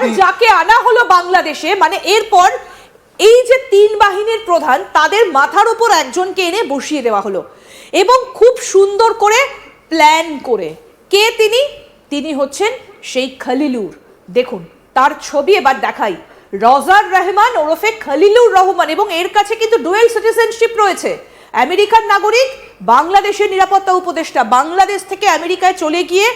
আপনি যাকে আনা হলো বাংলাদেশে মানে এরপর এই যে তিন বাহিনীর প্রধান তাদের মাথার উপর একজনকে এনে বসিয়ে দেওয়া হলো। এবং খুব সুন্দর করে প্ল্যান করে। কে তিনি? তিনি হচ্ছেন সেই খলিলুর। দেখুন তার ছবি এবার দেখাই। রজার রহমান ওরফে খলিলুর রহমান এবং এর কাছে কিন্তু ডুয়েল সিটিজেনশিপ রয়েছে। আমেরিকার নাগরিক বাংলাদেশের নিরাপত্তা উপদেষ্টা। বাংলাদেশ থেকে আমেরিকায় চলে গিয়ে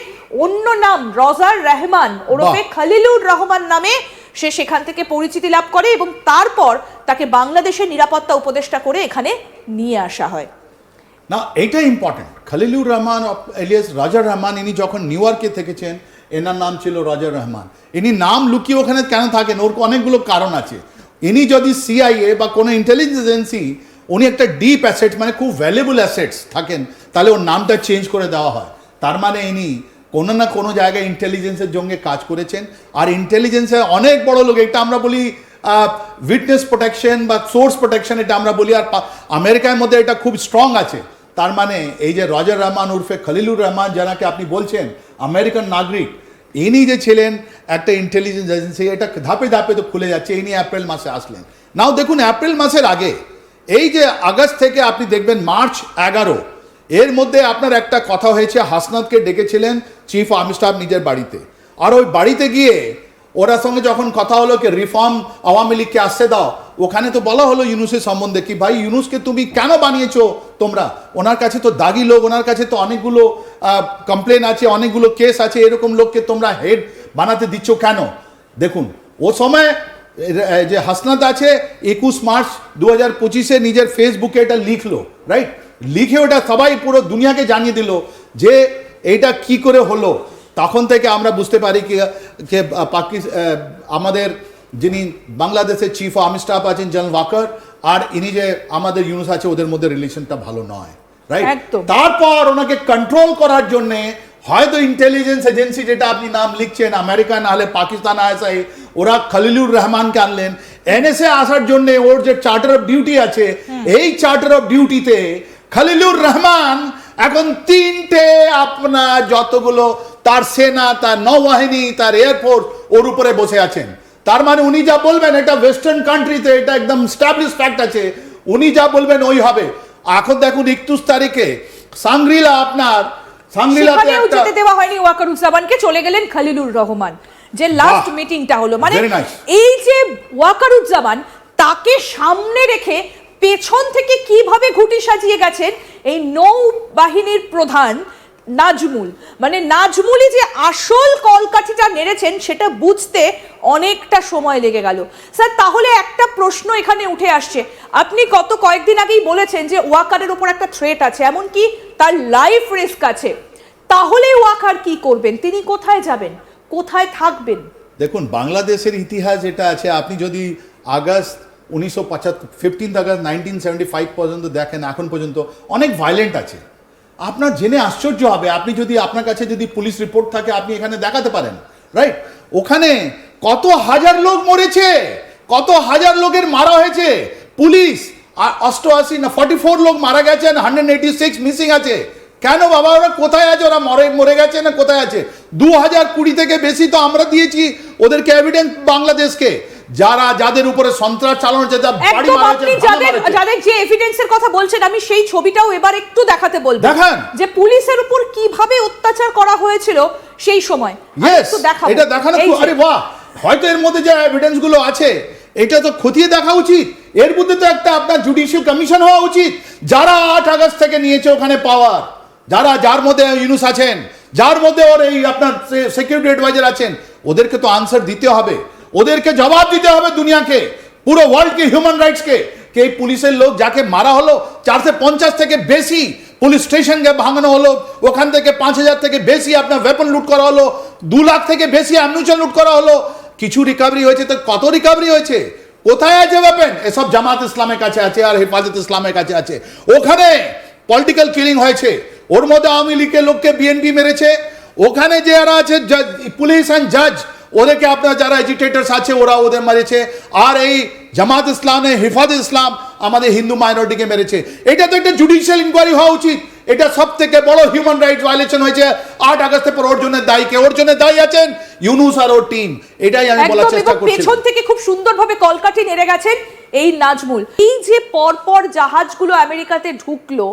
অন্য নাম রজার রহমান ওরফে খালিলুর রহমান নামে সে সেখান থেকে পরিচিতি লাভ করে এবং তারপর তাকে বাংলাদেশের নিরাপত্তা উপদেষ্টা করে এখানে নিয়ে আসা হয়। না এটা ইম্পর্টেন্ট খালিলুর রহমান এলিয়াস রাজা রহমান ইনি যখন নিউ ইয়র্কে থেকেছেন এনার নাম ছিল রাজা রহমান। ইনি নাম লুকিয়ে ওখানে কেন থাকেন? ওর অনেকগুলো কারণ আছে। ইনি যদি সিআইএ বা কোনো ইন্টেলিজেন্স এজেন্সি উনি একটা ডিপ অ্যাসেট মানে খুব ভ্যালুয়েবল অ্যাসেটস থাকেন তাহলে ওর নামটা চেঞ্জ করে দেওয়া হয়। তার মানে ইনি কোনো না কোনো জায়গায় ইন্টেলিজেন্সের জন্য কাজ করেছেন। আর ইন্টেলিজেন্সের অনেক বড় লোক, এটা আমরা বলি উইটনেস প্রোটেকশন বা সোর্স প্রোটেকশন এটা আমরা বলি। আর আমেরিকার মধ্যে এটা খুব স্ট্রং আছে। তার মানে এই যে রজার রহমান উর্ফে খলিলুর রহমান যারাকে আপনি বলছেন, আমেরিকান নাগরিক, ইনি যে ছিলেন একটা ইন্টেলিজেন্স এজেন্সি এটা ধাপে ধাপে তো খুলে যাচ্ছে, ইনি এপ্রিল মাসে আসলেন। নাও দেখুন, এপ্রিল মাসের আগে, এই যে আগস্ট থেকে আপনি দেখবেন, মার্চ এগারো এর মধ্যে আপনার একটা কথা হয়েছে, হাসনাতকে ডেকেছিলেন চিফ আর্মি স্টাফ নিজের বাড়িতে। আর ওই বাড়িতে গিয়ে ওরা সঙ্গে যখন কথা হলো কি রিফর্ম আওয়ামী লীগকে আসতে দাও, ওখানে তো বলা হলো ইউনুসের সম্বন্ধে কি, ভাই, ইউনুসকে তুমি কেন বানিয়েছো তোমরা? ওনার কাছে তো দাগি লোক, ওনার কাছে তো অনেকগুলো কমপ্লেন আছে, অনেকগুলো কেস আছে, এরকম লোককে তোমরা হেড বানাতে দিচ্ছ কেন? দেখুন, ও সময় যে হাসনাত আছে একুশ মার্চ দু হাজার পঁচিশে নিজের ফেসবুকে এটা লিখলো রাইট লিখে ওটা সবাই পুরো দুনিয়াকে জানিয়ে দিল যে এইটা কি করে হলো। তখন থেকে আমরা বুঝতে পারি কি যে পাকিস আমাদের যিনি বাংলাদেশের চিফ আর্মি স্টাফ আছেন জেনারেল ওয়াকার আর ইনি যে আমাদের ইউনুস আছে ওদের মধ্যে রিলেশনটা ভালো নয় রাইট তারপর ওনাকে কন্ট্রোল করার জন্যে হয়তো ইন্টেলিজেন্স এজেন্সি যেটা আপনি নাম লিখছেন আমেরিকা নাহলে পাকিস্তান আইএসআই ওরা খলিলুর রহমানকে আনলেন। এনএসএ আসার জন্য ওর যে চার্টার অফ ডিউটি আছে এই চার্টার অফ ডিউটিতে খলিলুর রহমান এখন তিনটে আপনার যতগুলো তার সেনা তার নৌবাহিনী তার এয়ারফোর্স ওর উপরে বসে আছেন। তার মানে উনি যা বলবেন এটা ওয়েস্টার্ন কান্ট্রিতে এটা একদম স্টাবলিশ ফ্যাক্ট আছে। উনি যা বলবেন ওই হবে। এখন দেখুন একত্রিশ তারিখে সাংগ্রিলা আপনার সাংগ্রিলাতে যেতে দেওয়া হয়নি ওয়াকারুজ্জামানকে চলে গেলেন খালিলুর রহমান। যে লাস্ট! মিটিংটা হলো। মানে এই যে ওয়াকারুজ্জামান তাকে সামনে রেখে পেছন থেকে কীভাবে ঘুটি সাজিয়ে গেছেন এই নৌবাহিনীর প্রধান নাজমুল। মানে নাজমুলই যে আসল কলকাঠিটা নেড়েছেন সেটা বুঝতে অনেকটা সময় লেগে গেল। স্যার তাহলে একটা প্রশ্ন এখানে উঠে আসছে। আপনি গত কয়েকদিন আগেই বলেছেন যে ওয়াকারের ওপর একটা থ্রেট আছে এমনকি তার লাইফ রিস্ক আছে। তাহলে ওয়াকার কি করবেন? তিনি কোথায় যাবেন? কোথায় থাকবেন? দেখুন, বাংলাদেশের ইতিহাস যেটা আছে, আপনি যদি আগস্ট উনিশশো পঁচাত্তর fifteenth August nineteen seventy five পর্যন্ত দেখেন, এখন পর্যন্ত অনেক ভায়োলেন্ট আছে। আপনার জেনে আশ্চর্য হবে, আপনি যদি আপনার কাছে যদি পুলিশ রিপোর্ট থাকে, আপনি এখানে দেখাতে পারেন রাইট ওখানে কত হাজার লোক মরেছে, কত হাজার লোকের মারা হয়েছে পুলিশ অষ্টআশি না ফর্টি ফোর লোক মারা গেছেন হান্ড্রেড এইটি সিক্স মিসিং আছে। কেন বাবা ওরা কোথায় আছে? ওরা মরে মরে গেছে না কোথায় আছে? দু হাজার কুড়ি থেকে বেশি তো আমরা দিয়েছি ওদেরকে এভিডেন্স বাংলাদেশকে। যারা যাদের উপরে সন্ত্রাস চালানো হচ্ছে একদম আপনি যাদের যাদের যে এভিডেন্সের কথা বলছেন আমি সেই ছবিটাও এবার একটু দেখাতে বলব। দেখান। যে পুলিশের উপর কীভাবে অত্যাচার করা হয়েছিল সেই সময়। দেখাবো। এটা দেখানো আরে বাহ! হয়তো এর মধ্যে যে এভিডেন্সগুলো আছে এটা তো খতিয়ে দেখা উচিত। এর মধ্যে তো একটা আপনার জুডিশিয়াল কমিশন হওয়া উচিত। যারা আট আগস্ট থেকে নিয়েছে ওখানে পাওয়ার যারা, যার মধ্যে ইউনুস আছেন, যার মধ্যে ওর এই আপনার সিকিউরিটি অ্যাডভাইজার আছেন, ওদেরকে তো আনসার দিতে হবে। ওদেরকে জবাব দিতে হবে দুনিয়াকে, পুরো ওয়ার্ল্ডকে হিউম্যান রাইটসকে কে। এই পুলিশের লোক যাকে মারা হলো, চারশো পঞ্চাশ থেকে বেশি পুলিশ স্টেশনকে ভাঙানো হলো, ওখান থেকে পাঁচ হাজার থেকে বেশি আপনার ওয়েপন লুট করা হলো, দু লাখ থেকে বেশি অ্যামনিশন লুট করা হলো। কিছু রিকভারি হয়েছে, তো কত রিকভারি হয়েছে? কোথায় আছে ওয়েপন এসব জামাত ইসলামের কাছে আছে আর হেফাজত ইসলামের কাছে আছে। ওখানে পলিটিক্যাল কিলিং হয়েছে। ওর মধ্যে আওয়ামী লীগের লোককে বিএনপি মেরেছে। ওখানে যারা আছে পুলিশ অ্যান্ড জাজ ওদেরকে আপনার যারা এজিটেটার্স আছে ওরা ওদের মেরেছে। আর এই জামাত ইসলামে হেফাজত ইসলাম আমাদের হিন্দু মাইনরিটিকে মেরেছে। এটা তো একটা জুডিশিয়াল ইনকোয়ারি হওয়া উচিত। এটা সব থেকে বড় হিউম্যান রাইটস ভায়োলেশন হয়েছে। আট আগস্টের পর ওর জন্য দায়ী কে? ওর জন্য দায়ী আছেন ইউনুস আর ওর টিম এটাই আমি বলার চেষ্টা করছি। পেছন থেকে খুব সুন্দরভাবে কলকাঠি নেড়ে গেছেন। এই নাজমুল, এই যে পরপর জাহাজগুলো আমেরিকাতে ঢুকলো,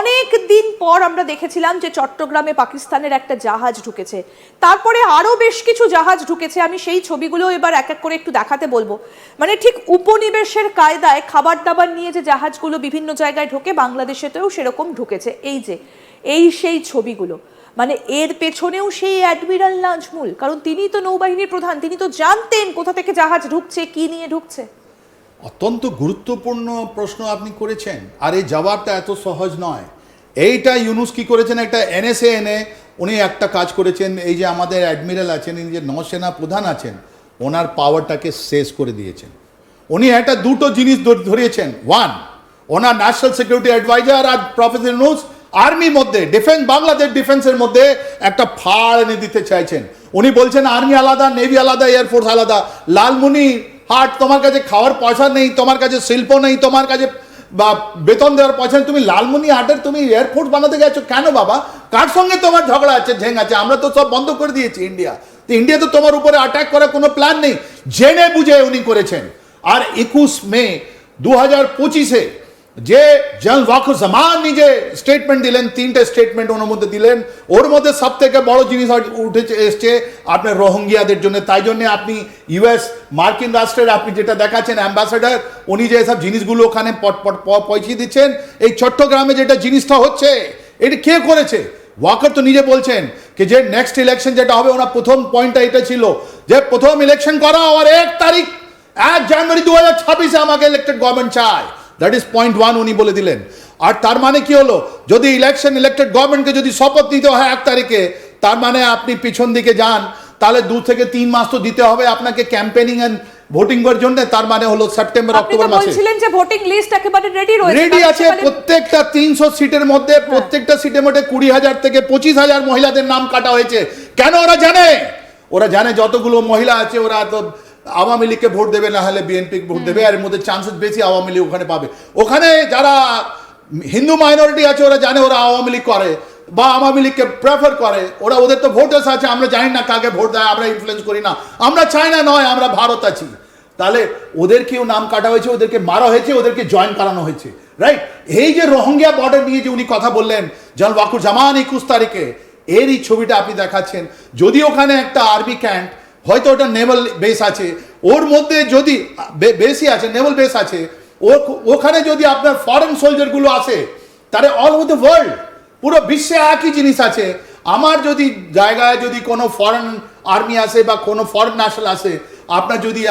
অনেক দিন পর আমরা দেখেছিলাম যে চট্টগ্রামে পাকিস্তানের একটা জাহাজ ঢুকেছে। তারপরে আরও বেশ কিছু জাহাজ ঢুকেছে, আমি সেই ছবিগুলো এবার এক এক করে একটু দেখাতে বলব। মানে ঠিক উপনিবেশের কায়দায় খাবার দাবার নিয়ে যে জাহাজগুলো বিভিন্ন জায়গায় ঢোকে, বাংলাদেশেতেও সেরকম ঢুকেছে। এই যে, এই সেই ছবিগুলো। মানে এর পেছনেও সেই অ্যাডমিরাল নাজমুল, কারণ তিনি তো নৌবাহিনীর প্রধান, তিনি তো জানতেন কোথা থেকে জাহাজ ঢুকছে, কি নিয়ে ঢুকছে। অত্যন্ত গুরুত্বপূর্ণ প্রশ্ন আপনি করেছেন। আর এই জবাবটা এত সহজ নয়। এইটা ইউনুস কি করেছেন? একটা এনএসএ এনে উনি একটা কাজ করেছেন। এই যে আমাদের অ্যাডমিরাল আছেন ইনি যে নৌসেনা প্রধান আছেন, ওনার পাওয়ারটাকে শেষ করে দিয়েছেন। উনি একটা দুটো জিনিস ধরিয়েছেন। ওয়ান, ওনার ন্যাশনাল সিকিউরিটি অ্যাডভাইজার আর প্রফেসর ইউনুস আর্মির মধ্যে, ডিফেন্স, বাংলাদেশ ডিফেন্সের মধ্যে একটা ফাড় এনে দিতে চাইছেন। উনি বলছেন, আর্মি আলাদা, নেভি আলাদা এয়ারফোর্স আলাদা, লালমনি হাট, তোমার কাছে খাওয়ার পয়সা নেই, তোমার কাছে শিল্প নেই, তোমার কাছে, বা বেতন দেওয়ার পয়সা তুমি লালমনি হাটের তুমি এয়ারপোর্ট বানাতে গেছো কেন বাবা? কার সঙ্গে তোমার ঝগড়া আছে, ঝেং আছে? আমরা তো সব বন্ধ করে দিয়েছি ইন্ডিয়া তো ইন্ডিয়া তো তোমার উপরে অ্যাটাক করার কোনো প্ল্যান নেই। জেনে বুঝে উনি করেছেন। আর একুশ মে দু হাজার পঁচিশে যে জন ওয়াকুর জামান নিজে স্টেটমেন্ট দিলেন, তিনটে স্টেটমেন্ট ওর মধ্যে দিলেন। ওর মধ্যে সব থেকে বড় জিনিস উঠেছে, এসছে আপনার রোহিঙ্গিয়াদের জন্য। তাই জন্য আপনি ইউএস মার্কিন রাষ্ট্রের, আপনি যেটা দেখাচ্ছেন অ্যাম্বাসাডার উনি যে সব জিনিসগুলো ওখানে পট পট, প- পৌঁছিয়ে দিচ্ছেন, এই চট্টগ্রামে যেটা জিনিসটা হচ্ছে, এটা কে করেছে? ওয়াকার তো নিজে বলছেন কি যে নেক্সট ইলেকশন যেটা হবে, ওনার প্রথম পয়েন্টটা এটা ছিল যে প্রথম ইলেকশন করা আর এক তারিখ, এক জানুয়ারি দু হাজার ছাব্বিশে আমাকে ইলেক্টেড গভর্নমেন্ট চায়। দ্যাট ইজ পয়েন্ট ওয়ান উনি বলে দিলেন। আর তার মানে কি হলো? যদি ইলেকশন ইলেক্টেড গভর্নমেন্টকে যদি শপথ নিতে হয় এক তারিখে তার মানে আপনি পিছন দিকে যান তাহলে দু থেকে তিন মাস তো দিতে হবে আপনাকে ক্যাম্পেনিং এন্ড ভোটিং এর জন্য তার মানে হলো সেপ্টেম্বর অক্টোবর মাসে। বলছিলেন যে ভোটিং লিস্ট একেবারে রেডি রয়েছে রেডি আছে প্রত্যেকটা তিনশো সিটের মধ্যে প্রত্যেকটা সিটের মধ্যে কুড়ি হাজার থেকে পঁচিশ হাজার মহিলাদের নাম কাটা হয়েছে। কেন ওরা জানে? ওরা জানে যতগুলো মহিলা আছে ওরা তো আওয়ামী লীগকে ভোট দেবে না হলে বিএনপি ভোট দেবে আর এর মধ্যে চান্সেস বেশি আওয়ামী লীগ ওখানে পাবে। ওখানে যারা হিন্দু মাইনরিটি আছে ওরা জানে ওরা আওয়ামী লীগ করে বা আওয়ামী লীগকে প্রেফার করে। ওরা ওদের তো ভোটার্স আছে আমরা জানি না কাকে ভোট দেয় আমরা ইনফ্লুয়েন্স করি না। আমরা চাইনা নয় আমরা ভারত আছি। তাহলে ওদেরকেও নাম কাটা হয়েছে ওদেরকে মারা হয়েছে ওদেরকে জয়েন করানো হয়েছে রাইট এই যে রোহিঙ্গা বর্ডার নিয়ে যে উনি কথা বললেন জল ওয়াকুর জামান একুশ তারিখে এর এই ছবিটা আপনি দেখাচ্ছেন। যদি ওখানে একটা আর্মি ক্যাম্প হয়তো ওটা নেভাল বেস আছে। ওর মধ্যে যদি, বে- বেসই আছে নেভাল বেস আছে ওখানে যদি আপনার ফরেন সোলজারগুলো আসে, তাহলে অল ওভার দ্য ওয়ার্ল্ড পুরো বিশ্বে একই জিনিস আছে। আমার যদি জায়গায় যদি কোনো ফরেন আর্মি আসে বা কোনো ফরেন ন্যাশনাল আসে, আপনার যদি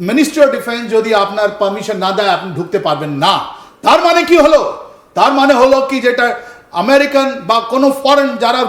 মিনিস্ট্রি অফ ডিফেন্স যদি আপনার পারমিশন না দেয়, আপনি ঢুকতে পারবেন না। তার মানে কি হলো? তার মানে হলো কি যেটা আমেরিকান বা কোনো ফরেন যারা